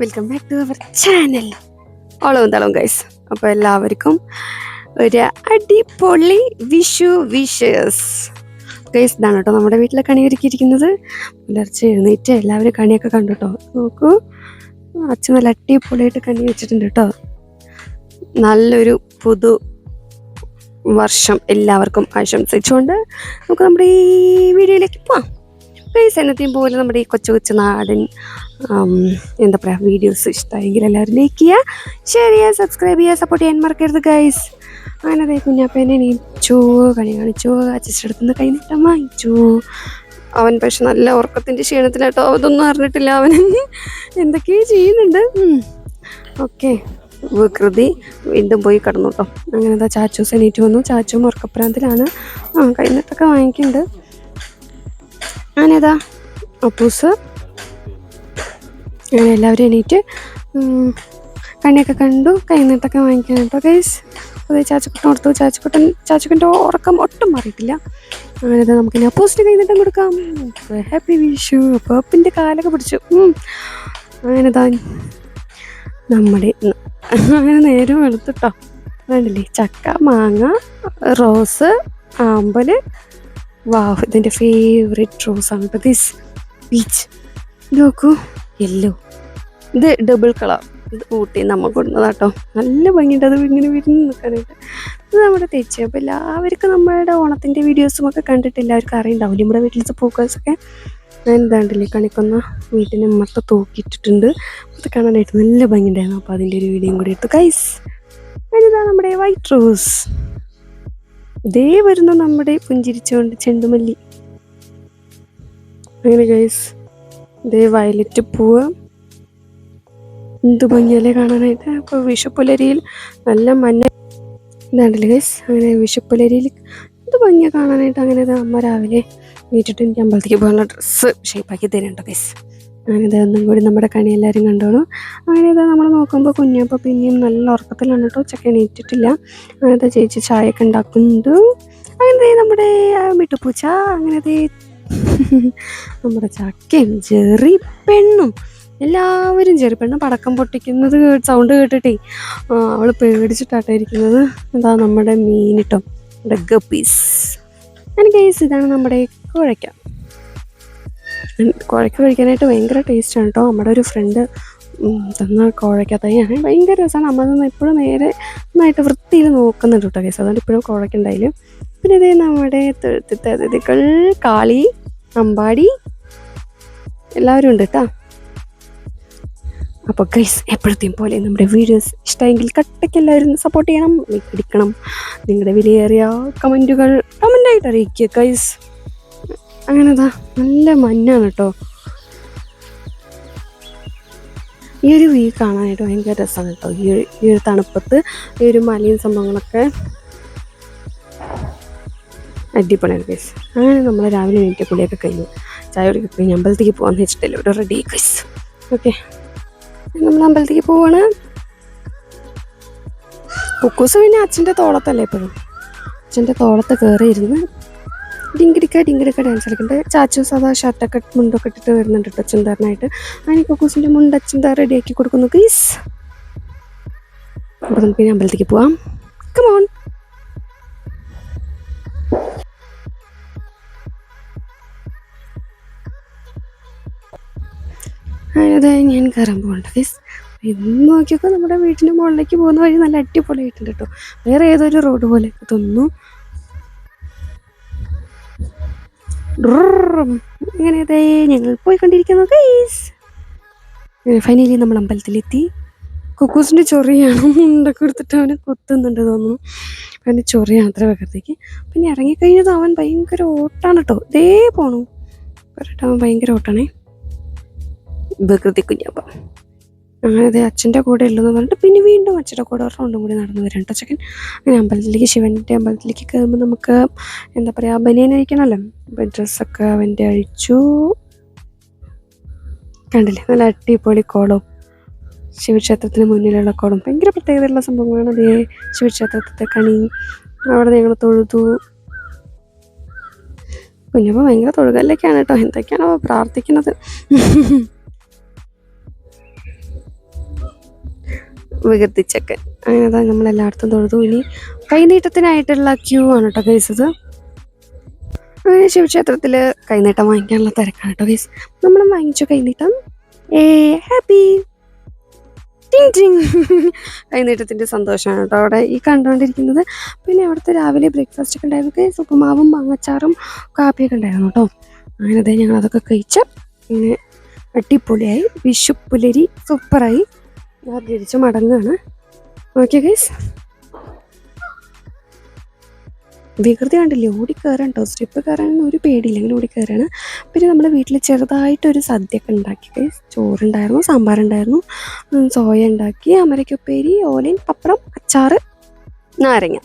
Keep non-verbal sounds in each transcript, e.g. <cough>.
Welcome back to our channel ഓളവും തളവും guys അപ്പോൾ എല്ലാവർക്കും ഒരു അടിപൊളി വിഷു വിഷസ് ഗൈസ് ഇതാണ് കേട്ടോ നമ്മുടെ വീട്ടിലെ കണി ഒരുക്കിയിരിക്കുന്നത്. പുലർച്ചെ എഴുന്നേറ്റ് എല്ലാവരും കണിയൊക്കെ കണ്ടു കേട്ടോ നോക്കൂ. അച്ഛൻ നല്ല അടിപൊളിയായിട്ട് കണി വെച്ചിട്ടുണ്ട് കേട്ടോ. നല്ലൊരു പുതു വർഷം എല്ലാവർക്കും ആശംസിച്ചുകൊണ്ട് നമുക്ക് നമ്മുടെ ഈ വീഡിയോയിലേക്ക് പോവാം. ഗൈസ് എന്നത്തെയും പോലെ നമ്മുടെ ഈ കൊച്ചു കൊച്ചു നാടൻ എന്താ പറയുക വീഡിയോസ് ഇഷ്ടമായെങ്കിൽ എല്ലാവരും ലൈക്ക് ചെയ്യുക ഷെയർ ചെയ്യുക സബ്സ്ക്രൈബ് ചെയ്യുക സപ്പോർട്ട് ചെയ്യാൻ മറക്കരുത് ഗൈസ് അങ്ങനെ അതേ കുഞ്ഞാപ്പേനെ എണീച്ചു കണി കാണിച്ചു അച്ഛന്റെ നിന്ന് കൈ നീട്ടം വാങ്ങിച്ചു. അവൻ പക്ഷെ നല്ല ഉറക്കത്തിന്റെ ക്ഷീണത്തിലാട്ടോ അതൊന്നും അറിഞ്ഞിട്ടില്ല അവൻ. എന്തൊക്കെയോ ചെയ്യുന്നുണ്ട്. ഓക്കെ വികൃതി വീണ്ടും പോയി കിടന്നു കേട്ടോ അങ്ങനെ എന്താ ചാച്ചൂസ് എണീറ്റ് വന്നു. ചാച്ചും ഉറക്കപ്രാന്തിലാണ്. ആ കഴിഞ്ഞിട്ടൊക്കെ വാങ്ങിക്കുന്നുണ്ട്. അങ്ങനെതാ അപ്പൂസ് അങ്ങനെ എല്ലാവരും എണീറ്റ് കണ്ണിയൊക്കെ കണ്ടു കൈനീട്ടൊക്കെ വാങ്ങിക്കാൻ കേട്ടോ ഗൈസ് അത് ചാച്ചക്കുട്ടൻ കൊടുത്തു ചാച്ചക്കുട്ടൻ ചാച്ചക്കുട്ടന്റെ ഉറക്കം ഒട്ടും മാറിയിട്ടില്ല. അങ്ങനെ നമുക്ക് ഇനി അപ്പോസിറ്റ് കൈനീട്ടം കൊടുക്കാം. ഹാപ്പി വിഷു പേപ്പിന്റെ കാലൊക്കെ പിടിച്ചു. അങ്ങനെ താൻ നമ്മുടെ അങ്ങനെ നേരം എടുത്തിട്ടോ വേണ്ടില്ലേ ചക്ക മാങ്ങ റോസ് ആമ്പൽ വാവ്. ഇതിന്റെ ഫേവറേറ്റ് റോസ് ആണ് ദിസ് ബീച്ച് നോക്കൂ. യെല്ലോ ഇത് ഡബിൾ കളർ ഇത് ഊട്ടി നമ്മൾ കൊടുക്കുന്നതാട്ടോ നല്ല ഭംഗിയുണ്ട്. അത് ഇങ്ങനെ വിരുന്ന് നിൽക്കാനായിട്ട്. ഇത് നമ്മുടെ തേച്ചി. അപ്പോൾ എല്ലാവർക്കും നമ്മളുടെ ഓണത്തിന്റെ വീഡിയോസും ഒക്കെ കണ്ടിട്ട് എല്ലാവർക്കും അറിയണ്ടാവില്ല നമ്മുടെ വീട്ടിലത്തെ പൂക്കൾസൊക്കെ ഞാൻ എന്താണ്ടില്ലേ? കണിക്കൊന്ന വീട്ടിന് മൊത്തം തൂക്കിയിട്ടിട്ടുണ്ട്. അത് കാണാനായിട്ട് നല്ല ഭംഗിയുണ്ടായിരുന്നു. അപ്പോൾ അതിന്റെ ഒരു വീഡിയോയും കൂടി എടുത്തു. കൈസ് ഇതാ നമ്മുടെ വൈറ്റ് റോസ് ഇതേ വരുന്ന നമ്മുടെ പുഞ്ചിരിച്ചുകൊണ്ട് ചെണ്ടുമല്ലി. അങ്ങനെ ഗൈസ് ഇതേ വയലറ്റ് പൂവ്. എന്ത് ഭംഗിയല്ലേ കാണാനായിട്ട്. അപ്പോൾ വിഷുപ്പുലരിയിൽ നല്ല മഞ്ഞ ഇതാണ്ടല്ലേ ഗൈസ് അങ്ങനെ വിഷുപ്പുലരിയിൽ എന്ത് ഭംഗിയാണ് കാണാനായിട്ട് അങ്ങനെ ഇത് അമ്മ രാവിലെ നീറ്റിട്ട് എനിക്ക് അമ്പലത്തേക്ക് പോകാനുള്ള ഡ്രസ്സ് ഷേപ്പാക്കി തരുന്നുണ്ട് ഗൈസ് അങ്ങനെ ഇതൊന്നും കൂടി നമ്മുടെ കണി എല്ലാവരും കണ്ടോളൂ. അങ്ങനെ ഇത് നമ്മൾ നോക്കുമ്പോൾ കുഞ്ഞപ്പോൾ പിന്നെയും നല്ല ഉറക്കത്തിലാണ് കേട്ടോ ചക്ക എണീറ്റിട്ടില്ല. അങ്ങനത്തെ ചേച്ചി ചായയൊക്കെ ഉണ്ടാക്കുന്നുണ്ട്. അങ്ങനത്തെ നമ്മുടെ മിട്ടുപൂച്ച അങ്ങനെ ദേ <laughs> നമ്മുടെ ചക്കയും ചെറി പെണ്ണും എല്ലാവരും ചെറി പെണ്ണും പടക്കം പൊട്ടിക്കുന്നത് സൗണ്ട് കേട്ടിട്ടേ അവൾ പേടിച്ചിട്ടാട്ടോ ഇരിക്കുന്നത്. എന്താ നമ്മുടെ മീനിട്ടോ നമ്മുടെ ഗപ്പീസ് എനിക്ക് കേസ് ഇതാണ് നമ്മുടെ കുഴയ്ക്ക. കുഴയ്ക്ക കഴിക്കാനായിട്ട് ഭയങ്കര ടേസ്റ്റാണ് കേട്ടോ നമ്മുടെ ഒരു ഫ്രണ്ട് തന്ന കുഴയ്ക്ക തൈയാണ്. ഭയങ്കര രസമാണ് നമ്മൾ എപ്പോഴും നേരെ നന്നായിട്ട് വൃത്തിയിൽ നോക്കുന്നുണ്ട് കേട്ടോ കേസ് അതുകൊണ്ട് ഇപ്പോഴും കുഴക്കുണ്ടായില്ല പിന്നെ ഇതേ നമ്മുടെ തൊഴുത്തിത്തെ അതിഥികൾ കാളി അമ്പാടി എല്ലാവരും ഉണ്ട് കേട്ടോ അപ്പോൾ ഗൈസ് എപ്പോഴത്തെയും പോലെ നമ്മുടെ വീഡിയോസ് ഇഷ്ടമെങ്കിൽ കട്ടയ്ക്ക് എല്ലാവരും സപ്പോർട്ട് ചെയ്യണം ലൈക്ക് അടിക്കണം. നിങ്ങളുടെ വിലയേറിയ കമന്റുകൾ കമന്റായിട്ട് അറിയിക്കുക ഗൈസ് അങ്ങനെതാ നല്ല മഞ്ഞാണ് കേട്ടോ ഈ ഒരു വ്യൂ കാണാനായിട്ട് ഭയങ്കര രസമാണ് കേട്ടോ ഈ ഒരു തണുപ്പത്ത് ഈ ഒരു മലയും സംഭവങ്ങളൊക്കെ അടിപൊളിയാണ് ഗൈസ് അങ്ങനെ നമ്മൾ രാവിലെ എണീറ്റ് കുളിയൊക്കെ കഴിഞ്ഞു. ചായ കുടിയൊക്കെ കഴിഞ്ഞ് അമ്പലത്തേക്ക് പോകാമെന്ന് വെച്ചിട്ടില്ല ഇവിടെ റെഡി ഗൈസ് ഓക്കെ നമ്മൾ അമ്പലത്തേക്ക് പോവാണ്. കുക്കൂസ് പിന്നെ അച്ഛന്റെ തോളത്തല്ലേ എപ്പോഴും അച്ഛന്റെ തോളത്ത് കയറി ഇരുന്ന് ഡിങ്കിടിക്ക ഡിങ്കിടിക്ക ഡാൻസ് കളിക്കുന്നുണ്ട് ചാച്ചു സാധാ ഷർട്ടൊക്കെ മുണ്ടൊക്കെ ഇട്ടിട്ട് വരുന്നുണ്ട് കേട്ടോ അച്ഛൻതാരനായിട്ട് അതിന് കുക്കൂസിന്റെ മുണ്ട് അച്ഛൻതാ റെഡിയാക്കി കൊടുക്കുന്നു ഗീസ് അപ്പോൾ നമുക്ക് അമ്പലത്തേക്ക് പോവാം. കമോൺ അതെ ഞാൻ കയറാൻ പോകണ്ട ഫീസ് ഇന്ന് നോക്കിയൊക്കെ നമ്മുടെ വീട്ടിന്റെ മുകളിലേക്ക് പോകുന്ന വഴി നല്ല അടിപൊളിയായിട്ടുണ്ട് കേട്ടോ. വേറെ ഏതൊരു റോഡ് പോലെ തോന്നുന്നു ഇങ്ങനെ അതെ ഞങ്ങൾ പോയിക്കൊണ്ടിരിക്കുന്നു ഗൈസ് ഫൈനലി നമ്മൾ അമ്പലത്തിലെത്തി. കുക്കൂസിന്റെ ചൊറിയാണ് മുണ്ടൊക്കെ എടുത്തിട്ട് അവനെ കുത്തുന്നുണ്ട് തോന്നുന്നു. അവന്റെ ചൊറിയാണ് അത്ര വേഗത്തേക്ക് പിന്നെ ഇറങ്ങിക്കഴിഞ്ഞത് അവൻ ഭയങ്കര ഓട്ടാണ് കേട്ടോ. ഇതേ പോണു. പറഞ്ഞിട്ട് അവൻ ഭയങ്കര ഓട്ടാണേ. വികൃതി കുഞ്ഞപ്പം അങ്ങനെ അച്ഛന്റെ കൂടെ ഉള്ളതെന്ന് പറഞ്ഞിട്ട് പിന്നെ വീണ്ടും അച്ഛന്റെ കൂടെ ഒരു റൗണ്ടും കൂടി നടന്നു വരാം കേട്ടോ ചെക്കൻ. അങ്ങനെ അമ്പലത്തിലേക്ക് ശിവന്റെ അമ്പലത്തിലേക്ക് കയറുമ്പോൾ നമുക്ക് എന്താ പറയുക ബനിയൻ അഴിക്കണമല്ലോ അപ്പം ഡ്രസ്സൊക്കെ അവന്റെ അഴിച്ചു. കണ്ടില്ലേ? നല്ല അടിപൊളി കോളം. ശിവക്ഷേത്രത്തിന് മുന്നിലുള്ള കോളം. ഭയങ്കര പ്രത്യേകതയുള്ള സംഭവമാണ് അതേ ശിവക്ഷേത്രത്തിന്റെ കണി. അവിടെ ഞങ്ങൾ തൊഴുതു. കുഞ്ഞപ്പോൾ ഭയങ്കര തൊഴുകല്ലൊക്കെയാണ് കേട്ടോ. എന്തൊക്കെയാണോ പ്രാർത്ഥിക്കുന്നത്? വികൃതിച്ചൊക്കെ. അങ്ങനെ അതാ നമ്മൾ എല്ലായിടത്തും തൊഴുതു. ഇനി കൈനീട്ടത്തിനായിട്ടുള്ള ക്യൂ ആണ് കേട്ടോ ഗൈസ് ഇത്. അങ്ങനെ ശിവക്ഷേത്രത്തിൽ കൈനീട്ടം വാങ്ങിക്കാനുള്ള തിരക്കാണ് കേട്ടോ ഗൈസ് നമ്മൾ വാങ്ങിച്ചു കൈനീട്ടം. ഏ ഹാപ്പി ടിങ് ടിങ്. കൈനീട്ടത്തിന്റെ സന്തോഷമാണ് കേട്ടോ അവിടെ ഈ കണ്ടുകൊണ്ടിരിക്കുന്നത്. പിന്നെ അവിടുത്തെ രാവിലെ ബ്രേക്ക്ഫാസ്റ്റ് ഒക്കെ ഉണ്ടായിരുന്നു ഗൈസ് ഉപ്പുമാവും മാങ്ങച്ചാറും കാപ്പിയൊക്കെ ഉണ്ടായിരുന്നു കേട്ടോ അങ്ങനെ അതെ ഞങ്ങൾ അതൊക്കെ കഴിച്ച് അടിപൊളിയായി. വിഷുപ്പുലരി സൂപ്പറായി. ഞാൻ തിരിച്ചു മടങ്ങുകയാണ് ഓക്കെ ഗൈസ് വികൃതി കണ്ടില്ലേ? ഓടി കയറാൻ കേട്ടോ. സ്റ്റെപ്പ് കയറാനൊന്നും ഒരു പേടിയില്ല. ഇങ്ങനെ ഓടി കയറാണ് പിന്നെ നമ്മൾ വീട്ടിൽ ചെറുതായിട്ടൊരു സദ്യയൊക്കെ ഉണ്ടാക്കി ചോറുണ്ടായിരുന്നു സാമ്പാറുണ്ടായിരുന്നു. സോയ ഉണ്ടാക്കി അമരയ്ക്കുപ്പേരി ഓലൻ പപ്പടം അച്ചാറ് നാരങ്ങ.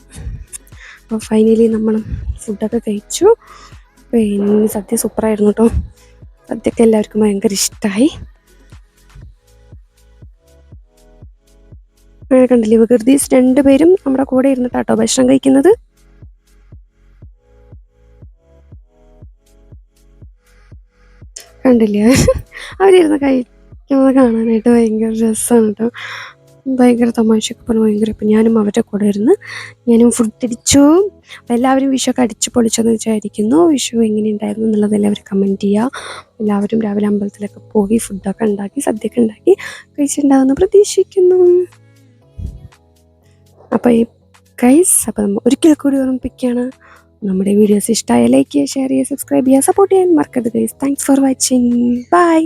അപ്പോൾ ഫൈനലി നമ്മൾ ഫുഡൊക്കെ കഴിച്ചു. പിന്നെ സദ്യ സൂപ്പറായിരുന്നു കേട്ടോ. സദ്യയൊക്കെ എല്ലാവർക്കും ഭയങ്കര ഇഷ്ടമായി കണ്ടില്ലേ? വികൃതീസ് രണ്ടുപേരും നമ്മുടെ കൂടെ ഇരുന്നിട്ടാട്ടോ ഭക്ഷണം കഴിക്കുന്നത്. കണ്ടില്ലേ? അവരിരുന്ന് കഴിക്കുന്നത് കാണാനായിട്ട് ഭയങ്കര രസമാണ് കേട്ടോ ഭയങ്കര തമാശയൊക്കെ പറഞ്ഞു ഭയങ്കര ഇപ്പം ഞാനും അവരുടെ കൂടെ ഇരുന്ന് ഞാനും ഫുഡ് തിരിച്ചു. എല്ലാവരും വിഷുവൊക്കെ അടിച്ച് പൊളിച്ചെന്ന് വിചാരിക്കുന്നു. വിഷു എങ്ങനെ എങ്ങനെയുണ്ടായിരുന്നു എന്നുള്ളത് എല്ലാവരും കമന്റ് ചെയ്യുക എല്ലാവരും രാവിലെ അമ്പലത്തിലൊക്കെ പോയി ഫുഡൊക്കെ ഉണ്ടാക്കി സദ്യയൊക്കെ ഉണ്ടാക്കി കഴിച്ചിട്ടുണ്ടാവുമെന്ന് പ്രതീക്ഷിക്കുന്നു. അപ്പോൾ ഈ ഗൈസ് അപ്പോൾ നമ്മൾ ഒരിക്കൽ കൂടി ഓർമ്മിപ്പിക്കുകയാണ്. നമ്മുടെ വീഡിയോസ് ഇഷ്ടമായ ലൈക്ക് ചെയ്യുക ഷെയർ ചെയ്യുക സബ്സ്ക്രൈബ് ചെയ്യുക സപ്പോർട്ട് ചെയ്യാൻ മറക്കരുത് guys thanks for watching bye